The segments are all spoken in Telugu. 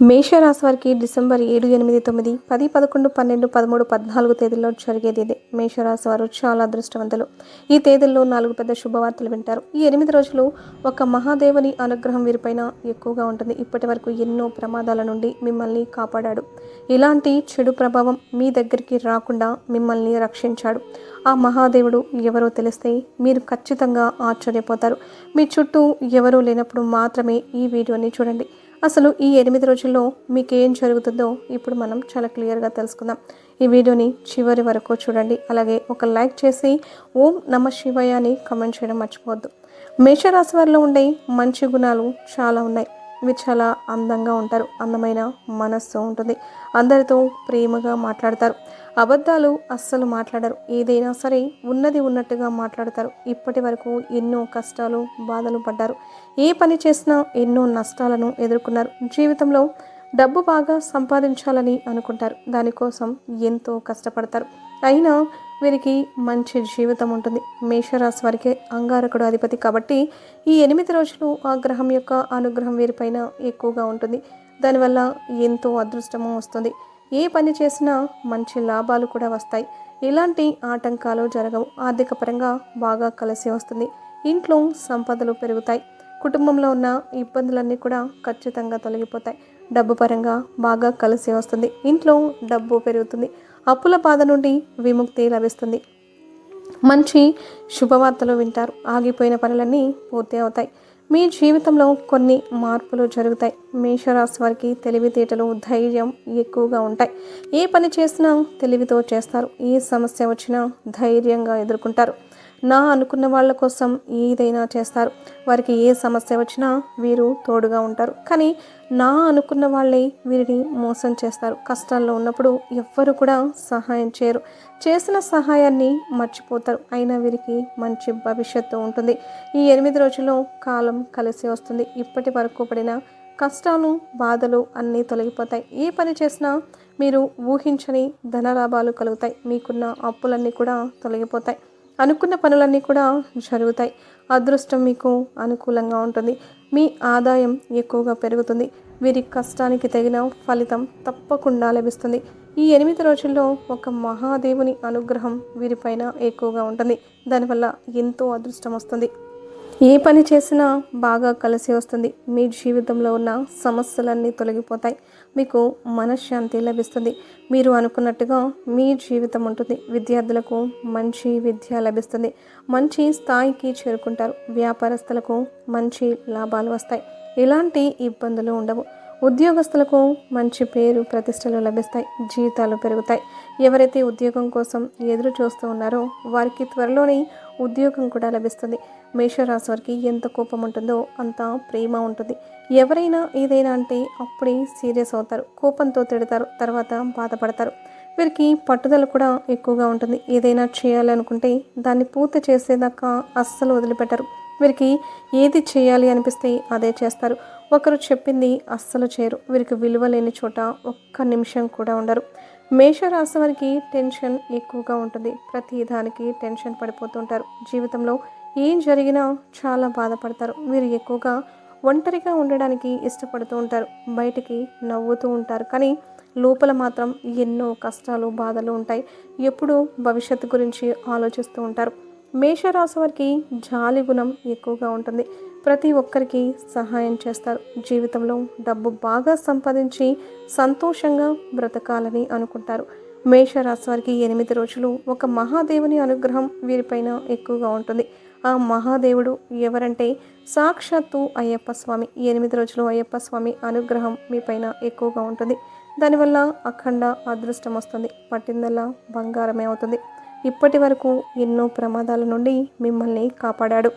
మేషరాశి వారికి డిసెంబర్ ఏడు ఎనిమిది తొమ్మిది పది పదకొండు పన్నెండు పదమూడు పద్నాలుగు తేదీల్లో జరిగేది ఇదే మేషరాశి వారు చాలా అదృష్టవంతులు. ఈ తేదీల్లో నాలుగు పెద్ద శుభవార్తలు వింటారు. ఈ ఎనిమిది రోజులు ఒక మహాదేవుని అనుగ్రహం వీరిపైన ఎక్కువగా ఉంటుంది. ఇప్పటి వరకు ఎన్నో ప్రమాదాల నుండి మిమ్మల్ని కాపాడాడు. ఇలాంటి చెడు ప్రభావం మీ దగ్గరికి రాకుండా మిమ్మల్ని రక్షించాడు. ఆ మహాదేవుడు ఎవరో తెలిస్తే మీరు ఖచ్చితంగా ఆశ్చర్యపోతారు. మీ చుట్టూ ఎవరూ లేనప్పుడు మాత్రమే ఈ వీడియోని చూడండి. అసలు ఈ ఎనిమిది రోజుల్లో మీకు ఏం జరుగుతుందో ఇప్పుడు మనం చాలా క్లియర్గా తెలుసుకుందాం. ఈ వీడియోని చివరి వరకు చూడండి. అలాగే ఒక లైక్ చేసి ఓం నమ శివయ అని కమెంట్ చేయడం మర్చిపోవద్దు. మేషరాశి వారిలో ఉండే మంచి గుణాలు చాలా ఉన్నాయి. ఇవి చాలా అందంగా ఉంటారు. అందమైన మనస్సు ఉంటుంది. అందరితో ప్రేమగా మాట్లాడతారు. అబద్ధాలు అస్సలు మాట్లాడరు. ఏదైనా సరే ఉన్నది ఉన్నట్టుగా మాట్లాడతారు. ఇప్పటి వరకు ఎన్నో కష్టాలు బాధలు పడ్డారు. ఏ పని చేసినా ఎన్నో నష్టాలను ఎదుర్కొన్నారు. జీవితంలో డబ్బు బాగా సంపాదించాలని అనుకుంటారు. దానికోసం ఎంతో కష్టపడతారు. అయినా వీరికి మంచి జీవితం ఉంటుంది. మేషరాశి వారికి అంగారకుడు అధిపతి కాబట్టి ఈ ఎనిమిది రోజులు ఆ గ్రహం యొక్క అనుగ్రహం వీరిపైన ఎక్కువగా ఉంటుంది. దానివల్ల ఎంతో అదృష్టము వస్తుంది. ఏ పని చేసినా మంచి లాభాలు కూడా వస్తాయి. ఎలాంటి ఆటంకాలు జరగవు. ఆర్థిక పరంగా బాగా కలిసి వస్తుంది. ఇంట్లో సంపదలు పెరుగుతాయి. కుటుంబంలో ఉన్న ఇబ్బందులన్నీ కూడా ఖచ్చితంగా తొలగిపోతాయి. డబ్బు పరంగా బాగా కలిసి వస్తుంది. ఇంట్లో డబ్బు పెరుగుతుంది. అప్పుల బాధ నుండి విముక్తి లభిస్తుంది. మంచి శుభవార్తలు వింటారు. ఆగిపోయిన పనులన్నీ పూర్తి అవుతాయి. మీ జీవితంలో కొన్ని మార్పులు జరుగుతాయి. మేషరాశి వారికి తెలివితేటలు ధైర్యం ఎక్కువగా ఉంటాయి. ఏ పని చేసినా తెలివితో చేస్తారు. ఏ సమస్య వచ్చినా ధైర్యంగా ఎదుర్కొంటారు. నా అనుకున్న వాళ్ళ కోసం ఏదైనా చేస్తారు. వారికి ఏ సమస్య వచ్చినా వీరు తోడుగా ఉంటారు. కానీ నా అనుకున్న వాళ్ళే వీరిని మోసం చేస్తారు. కష్టాల్లో ఉన్నప్పుడు ఎవ్వరు కూడా సహాయం చేయరు. చేసిన సహాయాన్ని మర్చిపోతారు. అయినా వీరికి మంచి భవిష్యత్తు ఉంటుంది. ఈ ఎనిమిది రోజుల్లో కాలం కలిసి వస్తుంది. ఇప్పటి వరకు పడిన కష్టాలు బాధలు అన్నీ తొలగిపోతాయి. ఏ పని చేసినా మీరు ఊహించని ధనలాభాలు కలుగుతాయి. మీకున్న అప్పులన్నీ కూడా తొలగిపోతాయి. అనుకున్న పనులన్నీ కూడా జరుగుతాయి. అదృష్టం మీకు అనుకూలంగా ఉంటుంది. మీ ఆదాయం ఎక్కువగా పెరుగుతుంది. వీరి కష్టానికి తగిన ఫలితం తప్పకుండా లభిస్తుంది. ఈ ఎనిమిది రోజుల్లో ఒక మహాదేవుని అనుగ్రహం వీరిపైన ఎక్కువగా ఉంటుంది. దానివల్ల ఎంతో అదృష్టం వస్తుంది. ఏ పని చేసినా బాగా కలిసి వస్తుంది. మీ జీవితంలో ఉన్న సమస్యలన్నీ తొలగిపోతాయి. మీకు మనశ్శాంతి లభిస్తుంది. మీరు అనుకున్నట్టుగా మీ జీవితం ఉంటుంది. విద్యార్థులకు మంచి విద్య లభిస్తుంది. మంచి స్థాయికి చేరుకుంటారు. వ్యాపారస్తులకు మంచి లాభాలు వస్తాయి. ఎలాంటి ఇబ్బందులు ఉండవు. ఉద్యోగస్తులకు మంచి పేరు ప్రతిష్టలు లభిస్తాయి. జీతాలు పెరుగుతాయి. ఎవరైతే ఉద్యోగం కోసం ఎదురు చూస్తూ ఉన్నారో వారికి త్వరలోనే ఉద్యోగం కూడా లభిస్తుంది. మేషరాశి వారికి ఎంత కోపం ఉంటుందో అంత ప్రేమ ఉంటుంది. ఎవరైనా ఏదైనా అంటే అప్పుడే సీరియస్ అవుతారు. కోపంతో తిడతారు. తర్వాత బాధపడతారు. వీరికి పట్టుదల కూడా ఎక్కువగా ఉంటుంది. ఏదైనా చేయాలనుకుంటే దాన్ని పూర్తి చేసేదాకా అస్సలు వదిలిపెట్టరు. వీరికి ఏది చేయాలి అనిపిస్తే అదే చేస్తారు. ఒకరు చెప్పింది అస్సలు చేయరు. వీరికి విలువ లేని చోట ఒక్క నిమిషం కూడా ఉండరు. మేషరాశి వారికి టెన్షన్ ఎక్కువగా ఉంటుంది. ప్రతి దానికి టెన్షన్ పడిపోతుంటారు. జీవితంలో ఏం జరిగినా చాలా బాధపడతారు. వీరు ఎక్కువగా ఒంటరిగా ఉండడానికి ఇష్టపడుతూ ఉంటారు. బయటికి నవ్వుతూ ఉంటారు. కానీ లోపల మాత్రం ఎన్నో కష్టాలు బాధలు ఉంటాయి. ఎప్పుడూ భవిష్యత్తు గురించి ఆలోచిస్తూ ఉంటారు. మేషరాశి వారికి జాలి గుణం ఎక్కువగా ఉంటుంది. ప్రతి ఒక్కరికి సహాయం చేస్తారు. జీవితంలో డబ్బు బాగా సంపాదించి సంతోషంగా బ్రతకాలని అనుకుంటారు. మేషరాశి వారికి ఎనిమిది రోజులు ఒక మహాదేవుని అనుగ్రహం వీరిపైన ఎక్కువగా ఉంటుంది. ఆ మహాదేవుడు ఎవరంటే సాక్షాత్తు అయ్యప్ప స్వామి. ఎనిమిది రోజులు అయ్యప్ప స్వామి అనుగ్రహం మీపైన ఎక్కువగా ఉంటుంది. దానివల్ల అఖండ అదృష్టం వస్తుంది. పట్టిందల్లా బంగారమే అవుతుంది. ఇప్పటి వరకు ఎన్నో ప్రమాదాల నుండి మిమ్మల్ని కాపాడాడు.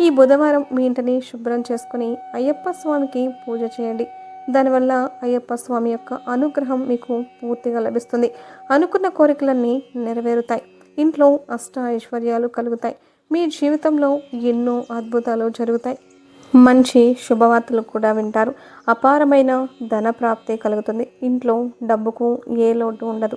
ఈ బుధవారం మీ ఇంటిని శుభ్రం చేసుకుని అయ్యప్ప స్వామికి పూజ చేయండి. దానివల్ల అయ్యప్ప స్వామి యొక్క అనుగ్రహం మీకు పూర్తిగా లభిస్తుంది. అనుకున్న కోరికలన్నీ నెరవేరుతాయి. ఇంట్లో అష్ట ఐశ్వర్యాలు కలుగుతాయి. మీ జీవితంలో ఎన్నో అద్భుతాలు జరుగుతాయి. మంచి శుభవార్తలు కూడా వింటారు. అపారమైన ధన ప్రాప్తి కలుగుతుంది. ఇంట్లో డబ్బుకు ఏ లోటు ఉండదు.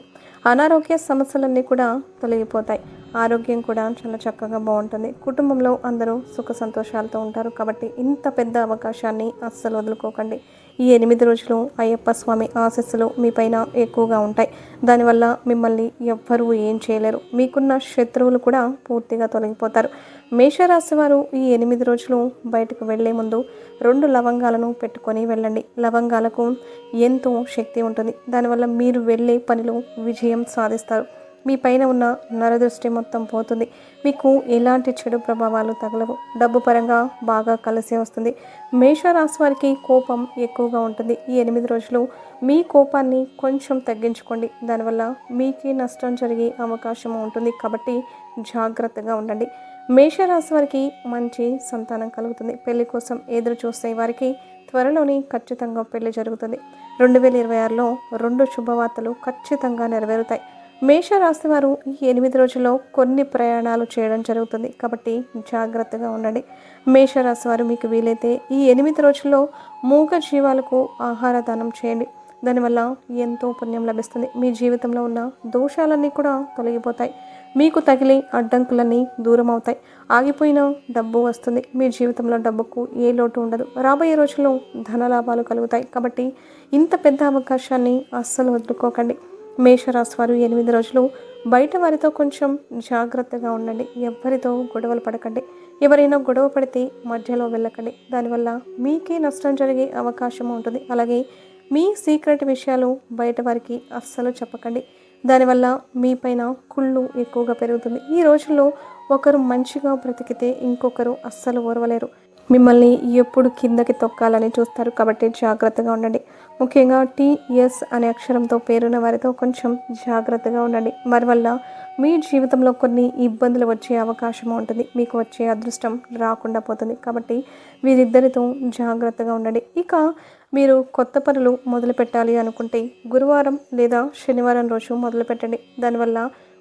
అనారోగ్య సమస్యలన్నీ కూడా తొలగిపోతాయి. ఆరోగ్యం కూడా చాలా చక్కగా బాగుంటుంది. కుటుంబంలో అందరూ సుఖ సంతోషాలతో ఉంటారు. కాబట్టి ఇంత పెద్ద అవకాశాన్ని అస్సలు వదులుకోకండి. ఈ ఎనిమిది రోజులు అయ్యప్ప స్వామి ఆశస్సులు మీపైన ఎక్కువగా ఉంటాయి. దానివల్ల మిమ్మల్ని ఎవ్వరూ ఏం చేయలేరు. మీకున్న శత్రువులు కూడా పూర్తిగా తొలగిపోతారు. మేషరాశి వారు ఈ ఎనిమిది రోజులు బయటకు వెళ్ళే ముందు రెండు లవంగాలను పెట్టుకొని వెళ్ళండి. లవంగాలకు ఎంతో శక్తి ఉంటుంది. దానివల్ల మీరు వెళ్ళే పనిలో విజయం సాధిస్తారు. మీ పైన ఉన్న నరదృష్టి మొత్తం పోతుంది. మీకు ఎలాంటి చెడు ప్రభావాలు తగలవు. డబ్బు పరంగా బాగా కలిసి వస్తుంది. మేషరాశి వారికి కోపం ఎక్కువగా ఉంటుంది. ఈ ఎనిమిది రోజులు మీ కోపాన్ని కొంచెం తగ్గించుకోండి. దానివల్ల మీకే నష్టం జరిగే అవకాశం ఉంటుంది. కాబట్టి జాగ్రత్తగా ఉండండి. మేషరాశి వారికి మంచి సంతానం కలుగుతుంది. పెళ్ళి కోసం ఎదురు చూసే వారికి త్వరలోనే ఖచ్చితంగా పెళ్ళి జరుగుతుంది. రెండు వేల ఇరవై ఆరులో రెండు శుభవార్తలు ఖచ్చితంగా నెరవేరుతాయి. మేషరాశి వారు ఈ ఎనిమిది రోజుల్లో కొన్ని ప్రయాణాలు చేయడం జరుగుతుంది. కాబట్టి జాగ్రత్తగా ఉండండి. మేషరాశి వారు మీకు వీలైతే ఈ ఎనిమిది రోజుల్లో మూగ జీవాలకు ఆహార దానం చేయండి. దానివల్ల ఎంతో పుణ్యం లభిస్తుంది. మీ జీవితంలో ఉన్న దోషాలన్నీ కూడా తొలగిపోతాయి. మీకు తగిలే అడ్డంకులన్నీ దూరం అవుతాయి ఆగిపోయిన డబ్బు వస్తుంది. మీ జీవితంలో డబ్బుకు ఏ లోటు ఉండదు. రాబోయే రోజుల్లో ధన లాభాలు కలుగుతాయి. కాబట్టి ఇంత పెద్ద అవకాశాన్ని అస్సలు వదులుకోకండి. మేషరాశి వారు ఎనిమిది రోజులు బయట వారితో కొంచెం జాగ్రత్తగా ఉండండి. ఎవరితో గొడవలు పడకండి. ఎవరైనా గొడవ పడితే మధ్యలో వెళ్ళకండి. దానివల్ల మీకే నష్టం జరిగే అవకాశం ఉంటుంది. అలాగే మీ సీక్రెట్ విషయాలు బయట వారికి అస్సలు చెప్పకండి. దానివల్ల మీపైన కుళ్ళు ఎక్కువగా పెరుగుతుంది. ఈ రోజుల్లో ఒకరు మంచిగా బ్రతికితే ఇంకొకరు అస్సలు ఓర్వలేరు. మిమ్మల్ని ఎప్పుడు కిందకి తొక్కాలని చూస్తారు. కాబట్టి జాగ్రత్తగా ఉండండి. ముఖ్యంగా టీఎస్ అనే అక్షరంతో పేరున్న వారితో కొంచెం జాగ్రత్తగా ఉండండి. వారి వల్ల మీ జీవితంలో కొన్ని ఇబ్బందులు వచ్చే అవకాశం ఉంటుంది. మీకు వచ్చే అదృష్టం రాకుండా పోతుంది. కాబట్టి వీరిద్దరితో జాగ్రత్తగా ఉండండి. ఇక మీరు కొత్త పనులు మొదలు పెట్టాలి అనుకుంటే గురువారం లేదా శనివారం రోజు మొదలు పెట్టండి దానివల్ల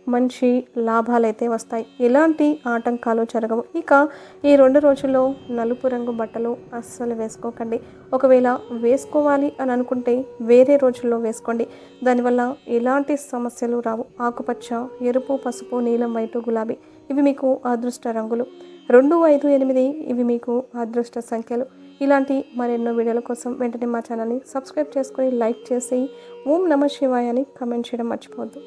మంచి లాభాలు అయితే వస్తాయి. ఎలాంటి ఆటంకాలు జరగవు. ఇక ఈ రెండు రోజుల్లో నలుపు రంగు బట్టలు అస్సలు వేసుకోకండి. ఒకవేళ వేసుకోవాలి అని అనుకుంటే వేరే రోజుల్లో వేసుకోండి. దానివల్ల ఎలాంటి సమస్యలు రావు. ఆకుపచ్చ ఎరుపు పసుపు నీలం వైటు గులాబీ ఇవి మీకు అదృష్ట రంగులు. రెండు ఐదు ఎనిమిది ఇవి మీకు అదృష్ట సంఖ్యలు. ఇలాంటి మరెన్నో వీడియోల కోసం వెంటనే మా ఛానల్ని సబ్స్క్రైబ్ చేసుకొని లైక్ చేసి ఓం నమ శివాయ అని కమెంట్ చేయడం మర్చిపోవద్దు.